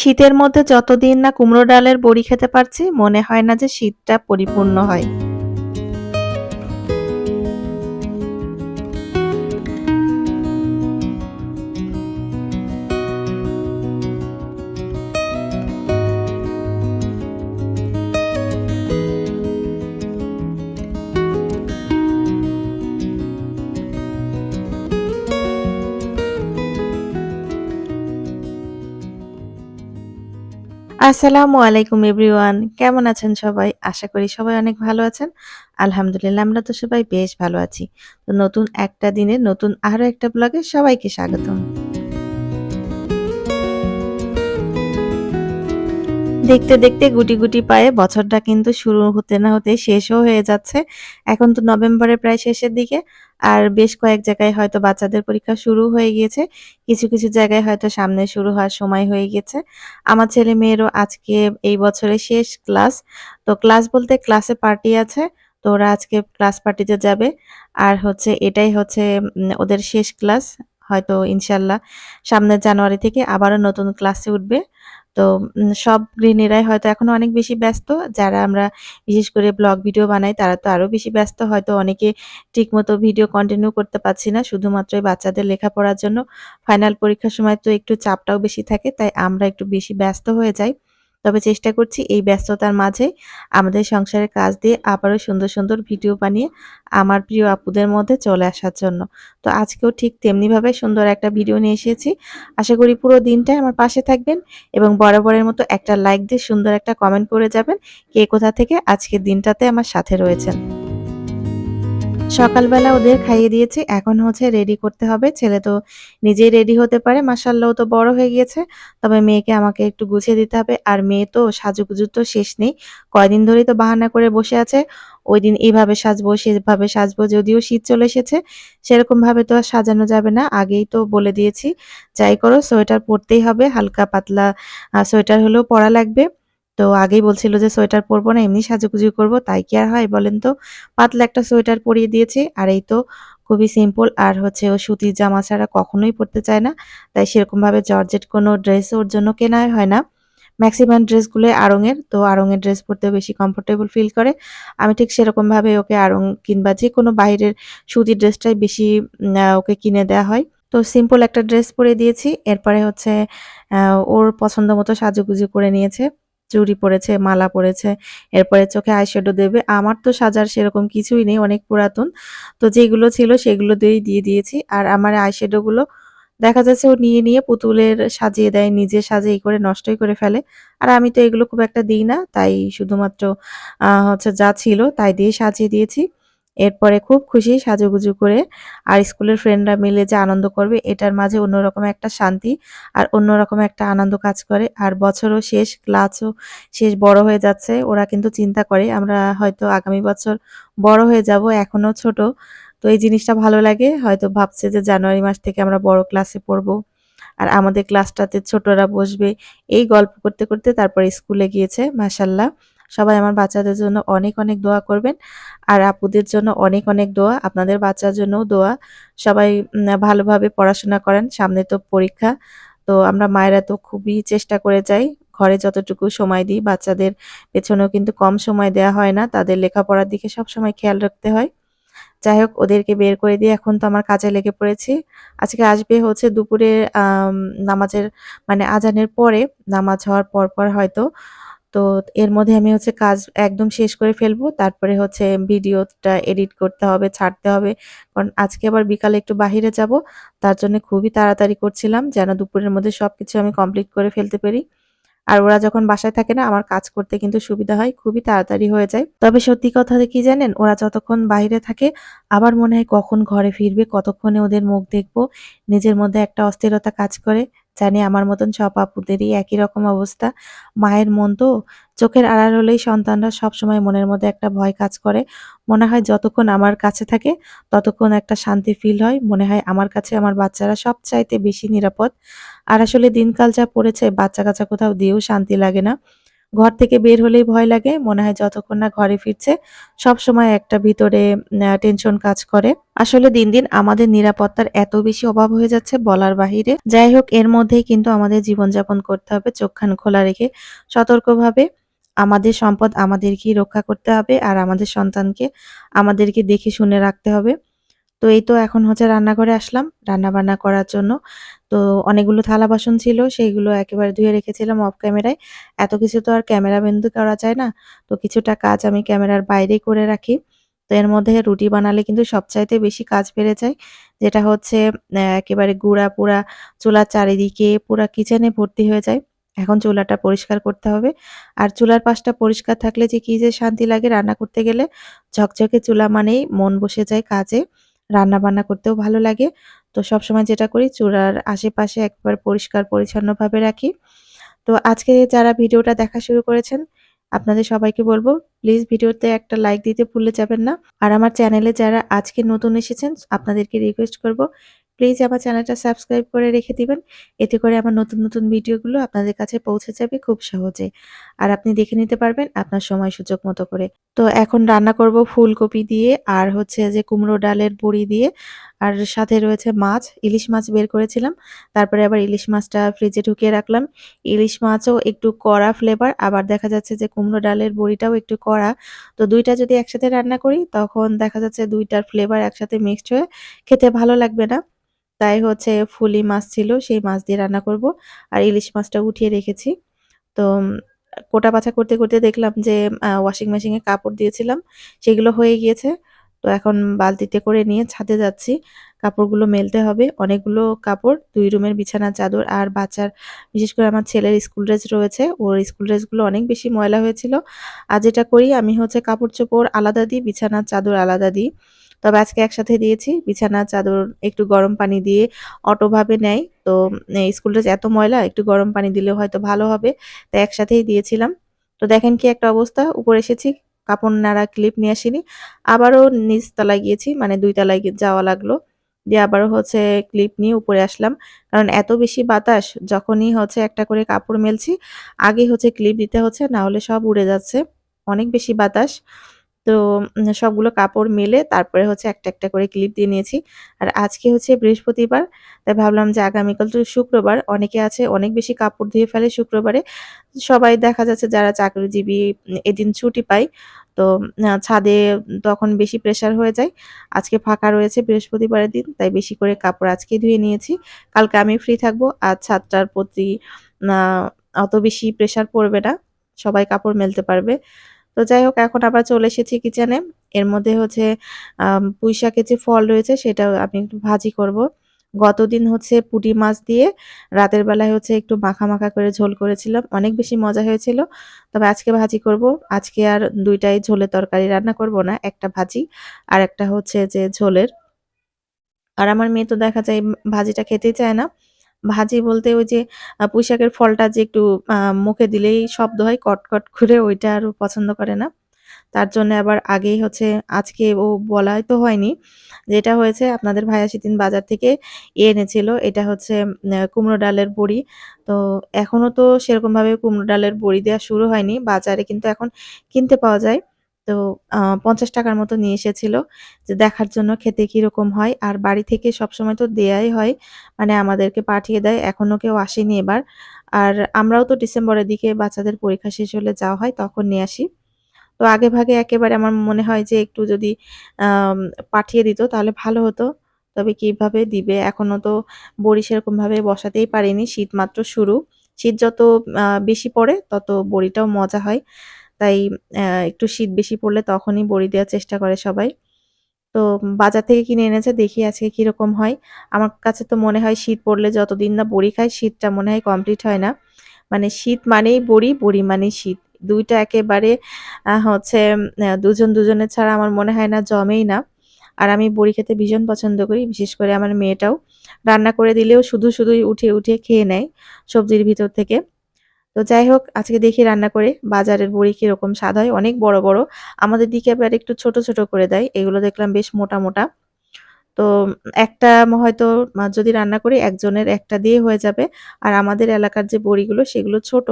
শীতের মধ্যে যতদিন না কুমড়ো ডালের বড়ি খেতে পারছি, মনে হয় না যে শীতটা পরিপূর্ণ হয়। আসসালামু আলাইকুম এভরিওয়ান। কেমন আছেন সবাই? আশা করি সবাই অনেক ভালো আছেন। আলহামদুলিল্লাহ, আমরা তো সবাই বেশ ভালো আছি। তো নতুন একটা দিনে নতুন আরও একটা ব্লগে সবাইকে স্বাগতম। দেখতে দেখতে গুটি গুটি পায়ে বছরটা কিন্তু শুরু হতে না হতে শেষও হয়ে যাচ্ছে। এখন তো নভেম্বরের প্রায় শেষের দিকে আর বেশ কয়েক জায়গায় হয়তো বাচ্চাদের পরীক্ষা শুরু হয়ে গিয়েছে। কিছু কিছু জায়গায় হয়তো সামনে শুরু হওয়ার সময় হয়ে গেছে আমার ছেলে মেয়েরও আজকে এই বছরের শেষ ক্লাস। তো ক্লাস বলতে ক্লাসে পার্টি আছে, তো ওরা আজকে ক্লাস পার্টিতে যাবে। আর হচ্ছে এটাই হচ্ছে ওদের শেষ ক্লাস। হয়তো ইনশাল্লাহ সামনের জানুয়ারি থেকে আবারও নতুন ক্লাসে উঠবে। তো সব গৃহিণীরাই হয়তো এখনও অনেক বেশি ব্যস্ত। যারা আমরা বিশেষ করে ব্লগ ভিডিও বানাই, তারা তো আরও বেশি ব্যস্ত। হয়তো অনেকে ঠিকমতো ভিডিও কন্টিনিউ করতে পারছি না, শুধুমাত্র বাচ্চাদের লেখাপড়ার জন্য। ফাইনাল পরীক্ষার সময় তো একটু চাপটাও বেশি থাকে, তাই আমরা একটু বেশি ব্যস্ত হয়ে যাই। তবে চেষ্টা করছি এই ব্যস্ততার মাঝে আমাদের সংসারের কাজ দিয়ে আবারও সুন্দর সুন্দর ভিডিও বানিয়ে আমার প্রিয় আপুদের মধ্যে চলে আসার জন্য। তো আজকেও ঠিক তেমনিভাবে সুন্দর একটা ভিডিও নিয়ে এসেছি। আশা করি পুরো দিনটাই আমার পাশে থাকবেন এবং বরাবরের মতো একটা লাইক দিয়ে সুন্দর একটা কমেন্ট করে যাবেন কে কোথা থেকে আজকের দিনটাতে আমার সাথে রয়েছেন। সকালবেলা ওদের খাইয়ে দিয়েছি। এখন হচ্ছে রেডি করতে হবে। ছেলে তো নিজেই রেডি হতে পারে। মাসাল্লাহ তো বড় হয়ে গিয়েছে। তবে মেয়েকে আমাকে একটু গুছিয়ে দিতে হবে। আর মেয়ে তো সাজুগুজু তো শেষ নেই। কয়দিন ধরেই তো বাহানা করে বসে আছে। ওই দিন এইভাবে সাজবো, সেভাবে সাজবো, যদিও শীত চলে এসেছে সেরকম ভাবে তো আর সাজানো যাবে না। আগেই তো বলে দিয়েছি। যাই করো, সোয়েটার পরতেই হবে। হালকা পাতলা সোয়েটার হলেও পরা লাগবে। তো আগেই বলছিল যে সোয়েটার পরবো না, এমনি সাজুগুজু করব, তাই কি আর হয় বলেন তো? পাতলা একটা সোয়েটার পরিয়ে দিয়েছে, আর এই তো খুবই সিম্পল আর হচ্ছে ও সুতির জামা ছাড়া কখনোই পরতে চায় না, তাই সেরকমভাবে জর্জেট কোনো ড্রেস ওর জন্য কেনা হয় না। ম্যাক্সিমাম ড্রেসগুলো আড়ঙের, তো আড়ঙের ড্রেস পরতে বেশি কমফোর্টেবল ফিল করে। আমি ঠিক সেরকমভাবে ওকে আড়ং কিংবা যে কোনো বাইরের সুতির ড্রেসটাই বেশি ওকে কিনে দেওয়া হয়। তো সিম্পল একটা ড্রেস পরে দিয়েছি, এরপরে হচ্ছে ওর পছন্দ মতো সাজুগুজু করে নিয়েছে। চুড়ি পরেছে, মালা পরেছে, এরপরে চোখে আইশ্যাডো দেবে। আমার তো সাজার সেরকম কিছুই নেই, অনেক পুরাতন। তো যেগুলো ছিল সেগুলো দিয়েই দিয়ে দিয়েছি। আর আমার আইশ্যাডোগুলো দেখা যাচ্ছে ও নিয়ে নিয়ে পুতুলের সাজিয়ে দেয়, নিজে সাজিয়ে করে নষ্টই করে ফেলে। আর আমি তো এগুলো খুব একটা দিই না, তাই শুধুমাত্র হচ্ছে যা ছিল তাই দিয়ে সাজিয়ে দিয়েছি। এরপরে খুব খুশি সাজুগুজু করে আর স্কুলের ফ্রেন্ডরা মিলে যে আনন্দ করবে, এটার মাঝে অন্যরকম একটা শান্তি আর অন্যরকম একটা আনন্দ কাজ করে। আর বছরও শেষ ক্লাসও শেষ বড় হয়ে যাচ্ছে, ওরা কিন্তু চিন্তা করে আমরা হয়তো আগামী বছর বড় হয়ে যাব এখনও ছোট। তো এই জিনিসটা ভালো লাগে, হয়তো ভাবছে যে জানুয়ারি মাস থেকে আমরা বড় ক্লাসে পড়ব। আর আমাদের ক্লাসটাতে ছোটরা বসবে, এই গল্প করতে করতে তারপর স্কুলে গিয়েছে মাসাল্লাহ সবাই আমার বাচ্চাদের জন্য অনেক অনেক দোয়া করবেন। আর আপুদের জন্য অনেক অনেক দোয়া, আপনাদের বাচ্চার জন্যও দোয়া। সবাই ভালোভাবে পড়াশোনা করেন, সামনে তো পরীক্ষা। তো আমরা মায়েরা তো খুবই চেষ্টা করে যাই, ঘরে যতটুকু সময় দিই, বাচ্চাদের পেছনেও কিন্তু কম সময় দেওয়া হয় না, তাদের লেখাপড়ার দিকে সব সময় খেয়াল রাখতে হয়। যাই হোক, ওদেরকে বের করে দিয়ে এখন তো আমার কাজে লেগে পড়েছি। আজকে আসবে হচ্ছে দুপুরে নামাজের মানে আজানের পরে, নামাজ হওয়ার পর পর হয়তো তো এর মধ্যে আমি হচ্ছে কাজ একদম শেষ করে ফেলব। তারপরে হচ্ছে ভিডিওটা এডিট করতে হবে, ছাড়তে হবে। কারণ আজকে আবার বিকালে একটু বাহিরে যাব, তার জন্য খুবই তাড়াতাড়ি করছিলাম যেন দুপুরের মধ্যে সব কিছু আমি কমপ্লিট করে ফেলতে পারি। আর ওরা যখন বাসায় থাকে না, আমার কাজ করতে কিন্তু সুবিধা হয়, খুবই তাড়াতাড়ি হয়ে যায়। তবে সত্যি কথা কি জানেন, ওরা যতক্ষণ বাইরে থাকে, আবার মনে হয় কখন ঘরে ফিরবে, কতক্ষণে ওদের মুখ দেখব, নিজের মধ্যে একটা অস্থিরতা কাজ করে। জানি আমার মতন সব আপুদেরই একই রকম অবস্থা। মায়ের মন তো চোখের আড়াল হলেই সন্তানরা সবসময় মনের মধ্যে একটা ভয় কাজ করে। মনে হয় যতক্ষণ আমার কাছে থাকে, ততক্ষণ একটা শান্তি ফিল হয়। মনে হয় আমার কাছে আমার বাচ্চারা সব চাইতে বেশি নিরাপদ। আর আসলে দিনকাল যা পড়েছে বাচ্চা কাচ্চা কোথাও দিয়েও শান্তি লাগে না। ঘর থেকে বের হলেই ভয় লাগে। মনে হয় যতক্ষণ না ঘরে ফিরছে, সব সময় একটা ভিতরে টেনশন কাজ করে। আসলে দিন দিন আমাদের নিরাপত্তার এত বেশি অভাব হয়ে যাচ্ছে বলার বাহিরে। যাই হোক, এর মধ্যেই কিন্তু আমাদের জীবনযাপন করতে হবে চোখখান খোলা রেখে সতর্কভাবে। আমাদের সম্পদ আমাদেরকেই রক্ষা করতে হবে আর আমাদের সন্তানকে আমাদেরকে দেখে শুনে রাখতে হবে। তো এই তো এখন হচ্ছে রান্নাঘরে আসলাম রান্না বান্না করার জন্য। তো অনেকগুলো থালা বাসন ছিল, সেইগুলো একেবারে ধুয়ে রেখেছিলাম অফ ক্যামেরায় এত কিছু তো আর ক্যামেরা বন্ধু করা যায় না। তো কিছুটা কাজ আমি ক্যামেরার বাইরেই করে রাখি। তো এর মধ্যে রুটি বানালে কিন্তু সবচাইতে বেশি কাজ বেড়ে যায়। যেটা হচ্ছে একেবারে গুঁড়া পুরা চুলার চারিদিকে পুরা কিচেনে ভর্তি হয়ে যায়। এখন চুলাটা পরিষ্কার করতে হবে। আর চুলার পাশটা পরিষ্কার থাকলে যে কি যে শান্তি লাগে রান্না করতে গেলে, ঝকঝকে চুলা মানেই মন বসে যায় কাজে। রান্না বান্না করতেও ভালো লাগে। তো সব সময় যেটা করি, চূড়ার আশেপাশে একবার পরিষ্কার পরিচ্ছন্নভাবে রাখি। তো আজকে যারা ভিডিওটা দেখা শুরু করেছেন, আপনাদের সবাইকে বলব প্লিজ ভিডিওতে একটা লাইক দিতে ভুলে যাবেন না। আর আমার চ্যানেলে যারা আজকে নতুন এসেছেন, আপনাদেরকে রিকোয়েস্ট করব প্লিজ আমার চ্যানেলটা সাবস্ক্রাইব করে রেখে দিবেন। এতে করে আমার নতুন নতুন ভিডিওগুলো আপনাদের কাছে পৌঁছে যাবে খুব সহজে। আর আপনি দেখে নিতে পারবেন আপনার সময় সুযোগ মতো করে। তো এখন রান্না করব ফুলকপি দিয়ে, আর হচ্ছে যে কুমড়ো ডালের বড়ি দিয়ে, আর সাথে রয়েছে মাছ, ইলিশ মাছ বের করেছিলাম। তারপরে আবার ইলিশ মাছটা ফ্রিজে ঢুকিয়ে রাখলাম। ইলিশ মাছও একটু কড়া ফ্লেভার আবার দেখা যাচ্ছে যে কুমড়ো ডালের বড়িটাও একটু কড়া। তো দুইটা যদি একসাথে রান্না করি, তখন দেখা যাচ্ছে দুইটার ফ্লেভার একসাথে মিক্সড হয়ে খেতে ভালো লাগবে না। তাই হচ্ছে ফুলি মাছ ছিল, সেই মাছ দিয়ে রান্না করব। আর ইলিশ মাছটা উঠিয়ে রেখেছি। তো কোটা বাছা করতে করতে দেখলাম যে ওয়াশিং মেশিনে কাপড় দিয়েছিলাম, সেগুলো হয়ে গিয়েছে। তো এখন বালতিতে করে নিয়ে ছাদে যাচ্ছি। কাপড়গুলো মেলতে হবে। অনেকগুলো কাপড়, দুই রুমের বিছানার চাদর আর বাচ্চার, বিশেষ করে আমার ছেলের স্কুল ড্রেস রয়েছে। ওর স্কুল ড্রেসগুলো অনেক বেশি ময়লা হয়েছিল। আর যেটা করি, আমি হচ্ছে কাপড় চোপড় আলাদা দিই বিছানার চাদর আলাদা দিই। তবে আজকে একসাথে দিয়েছি। বিছানার চাদর, একটু গরম পানি দিয়ে অটোভাবে নেয়। তো স্কুল ড্রেস এত ময়লা, একটু গরম পানি দিলে হয়তো ভালো হবে। তাই একসাথেই দিয়েছিলাম। তো দেখেন কি একটা অবস্থা, উপরে এসেছি, কাপড় নাড়া ক্লিপ নিয়ে আসিনি। আবারও নিচ তলায় গিয়েছি মানে দুই তলায় যাওয়া লাগল। দিয়ে আবারও হচ্ছে ক্লিপ নিয়ে উপরে আসলাম। কারণ এত বেশি বাতাস, যখনই হচ্ছে একটা করে কাপড় মেলছি, আগে হচ্ছে ক্লিপ দিতে হচ্ছে, না হলে সব উড়ে যাচ্ছে। অনেক বেশি বাতাস। তো সবগুলো কাপড় মেলে তারপরে হচ্ছে একটা একটা করে ক্লিপ দিয়ে নিয়েছি। আর আজকে হচ্ছে বৃহস্পতিবার, তাই ভাবলাম যে আগামীকাল তো শুক্রবার, অনেকে আছে অনেক বেশি কাপড় ধুয়ে ফেলে শুক্রবারে। সবাই দেখা যাচ্ছে যারা চাকরিজীবী এদিন ছুটি পায়, তো ছাদে তখন বেশি প্রেশার হয়ে যায়। আজকে ফাঁকা রয়েছে বৃহস্পতিবারের দিন, তাই বেশি করে কাপড় আজকে ধুয়ে নিয়েছি। কালকে আমি ফ্রি থাকব, আর ছাদটার প্রতি অত বেশি প্রেশার পড়বে না, সবাই কাপড় মেলতে পারবে। তো যাই হোক, এখন আবার চলে এসেছি কিচেনে এর মধ্যে হচ্ছে পুঁই শাকের যে ফল রয়েছে সেটা আমি একটু ভাজি করব। গতদিন হচ্ছে পুঁটি মাছ দিয়ে রাতের বেলায় হচ্ছে একটু মাখা মাখা করে ঝোল করেছিলাম। অনেক বেশি মজা হয়েছিল। তবে আজকে ভাজি করব। আজকে আর দুইটাই ঝোলের তরকারি রান্না করব না, একটা ভাজি আর একটা হচ্ছে যে ঝোলের। আর আমার মেয়ে তো দেখা যায় ভাজিটা খেতেই চায় না। ভাজি বলতে ওই যে পুঁইশাকের ফলটা যে একটু মুখে দিলেই শব্দ হয়, কটকট করে ওইটা আর পছন্দ করে না। তার জন্য আবার আগেই হচ্ছে, আজকে ও বলাই তো হয়নি। যেটা হয়েছে, আপনাদের ভাইয়া সেদিন বাজার থেকে এনেছিল, এটা হচ্ছে কুমড়ো ডালের বড়ি। তো এখনও তো সেরকমভাবে কুমড়ো ডালের বড়ি দেওয়া শুরু হয়নি, বাজারে কিন্তু এখন কিনতে পাওয়া যায়। তো পঞ্চাশ টাকার মতো নিয়ে এসেছিল যে দেখার জন্য খেতে কীরকম হয়। আর বাড়ি থেকে সবসময় তো দেয়াই হয় মানে আমাদেরকে পাঠিয়ে দেয় এখনও কেউ আসেনি এবার। আর আমরাও তো ডিসেম্বরের দিকে বাচ্চাদের পরীক্ষা শেষ হলে যাওয়া হয়, তখন নিয়ে আসি। তো আগে ভাগে একেবারে আমার মনে হয় যে একটু যদি পাঠিয়ে দিত তাহলে ভালো হতো। তবে কীভাবে দিবে? এখনও তো বড়ি সেরকমভাবে বসাতেই পারিনি, শীত মাত্র শুরু। শীত যত বেশি পড়ে তত বড়িটাও মজা হয়। তাই একটু শীত বেশি পড়লে তখনই বড়ি দেওয়ার চেষ্টা করে সবাই। তো বাজার থেকে কিনে এনেছে, দেখি আজকে কীরকম হয়। আমার কাছে তো মনে হয় শীত পড়লে যতদিন না বড়ি খায় শীতটা মনে হয় কমপ্লিট হয় না। মানে শীত মানেই বড়ি বড়ি মানেই শীত। দুইটা একেবারে হচ্ছে দুজন দুজনের ছাড়া আমার মনে হয় না, জমেই না। আর আমি বড়ি খেতে ভীষণ পছন্দ করি, বিশেষ করে আমার মেয়েটাও। রান্না করে দিলেও শুধু শুধুই উঠিয়ে উঠিয়ে খেয়ে নেয় সবজির ভিতর থেকে। তো যাই হোক আজকে দেখি রান্না করে বাজারের বড়ি কীরকম স্বাদ হয় অনেক বড় বড় আমাদের দিকে আবার একটু ছোট ছোট করে দেয় এগুলো দেখলাম বেশ মোটা মোটা তো একটা হয়তো যদি রান্না করি একজনের একটা দিয়ে হয়ে যাবে। আর আমাদের এলাকার যে বড়িগুলো সেগুলো ছোট।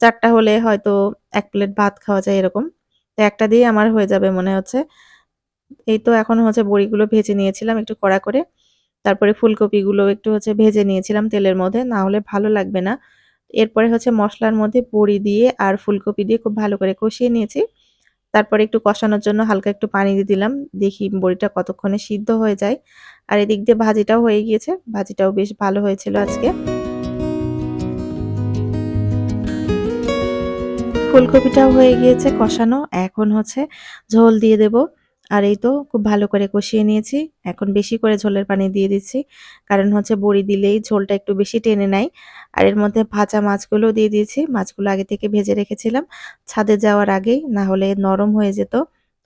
চারটা হলে হয়তো এক প্লেট ভাত খাওয়া যায় এরকম। তো একটা দিয়েই আমার হয়ে যাবে মনে হচ্ছে। এই তো এখন হচ্ছে বড়িগুলো ভেজে নিয়েছিলাম একটু কড়া করে। তারপরে ফুলকপিগুলো একটু হচ্ছে ভেজে নিয়েছিলাম তেলের মধ্যে, না হলে ভালো লাগবে না। এরপরে হচ্ছে মশলার মধ্যে বড়ি দিয়ে আর ফুলকপি দিয়ে খুব ভালো করে কষিয়ে নিয়েছি। তারপরে একটু কষানোর জন্য হালকা একটু পানি দিয়ে দিলাম। দেখি বড়িটা কতক্ষণে সিদ্ধ হয়ে যায়। আর এদিক দিয়ে ভাজিটাও হয়ে গিয়েছে। ভাজিটাও বেশ ভালো হয়েছিল আজকে। ফুলকপিটাও হয়ে গিয়েছে কষানো। এখন হচ্ছে ঝোল দিয়ে দেব। আর এই তো খুব ভালো করে কষিয়ে নিয়েছি। এখন বেশি করে ঝোলের পানি দিয়ে দিচ্ছি। কারণ হচ্ছে বড়ি দিলেই ঝোলটা একটু বেশি টেনে নেয়। আর এর মধ্যে ভাজা মাছগুলোও দিয়ে দিয়েছি। মাছগুলো আগে থেকে ভেজে রেখেছিলাম। ছাদে যাওয়ার আগেই, না হলে নরম হয়ে যেত।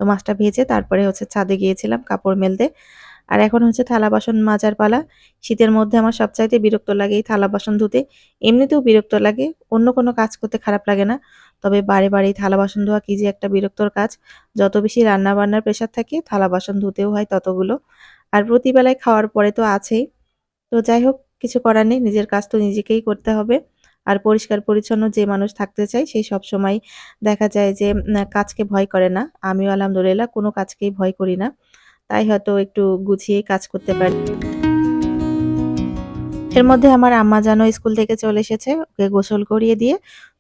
তো মাছটা ভেজে তারপরে হচ্ছে ছাদে গিয়েছিলাম কাপড় মেলতে। আর এখন হচ্ছে থালা বাসন মাজার পালা। শীতের মধ্যে আমার সবচাইতে বিরক্ত লাগে এই থালা বাসন ধুতে। এমনিতেও বিরক্ত লাগে। অন্য কোনো কাজ করতে খারাপ লাগে না। তবে বারে, বারে এই থালা বাসন ধোয়া কি যে একটা বিরক্তর কাজ। যত বেশি রান্না-বান্নার প্রেশার থাকে থালা বাসন ধুতেও হয় ততগুলো। আর প্রতিবেলায় খাওয়ার পরে তো আছেই। তো যাই হোক কিছু করার নেই। নিজের কাজ তো নিজেকেই করতে হবে। আর পরিষ্কার-পরিচ্ছন্ন যে মানুষ থাকতে চায়, সে সবসময় দেখা যায় যে কাজকে ভয় করে না। আমিও আলহামদুলিল্লাহ কোনো কাজকেই ভয় করি না। তাই হয়তো একটু গুছিয়েই কাজ করতে পারি। এর মধ্যে আমার আম্মা যেন স্কুল থেকে চলে এসেছে। ওকে গোসল করিয়ে দিয়ে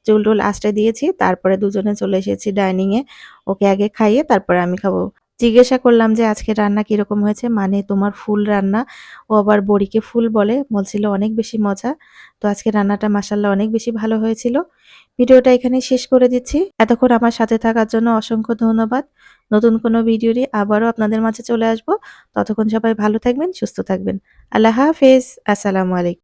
চুল-টুল আঁচড়ে দিয়েছি। তারপরে দুজনে চলে এসেছি ডাইনিংয়ে ওকে আগে খাইয়ে তারপরে আমি খাব। জিজ্ঞাসা করলাম যে, "আজকের রান্না কীরকম হয়েছে?" মানে তোমার ফুল রান্না। ও আবার বড়িকে ফুল বলে। বলছিল অনেক বেশি মজা। তো আজকের রান্নাটা মাশাআল্লাহ অনেক বেশি ভালো হয়েছিল। ভিডিওটা এখানে শেষ করে দিচ্ছি। এতক্ষণ আমার সাথে থাকার জন্য অসংখ্য ধন্যবাদ। নতুন কোনো ভিডিও নিয়ে আবারও আপনাদের মাঝে চলে আসব। ততক্ষণ সবাই ভালো থাকবেন, সুস্থ থাকবেন। আল্লাহ হাফেজ। আসসালামু আলাইকুম।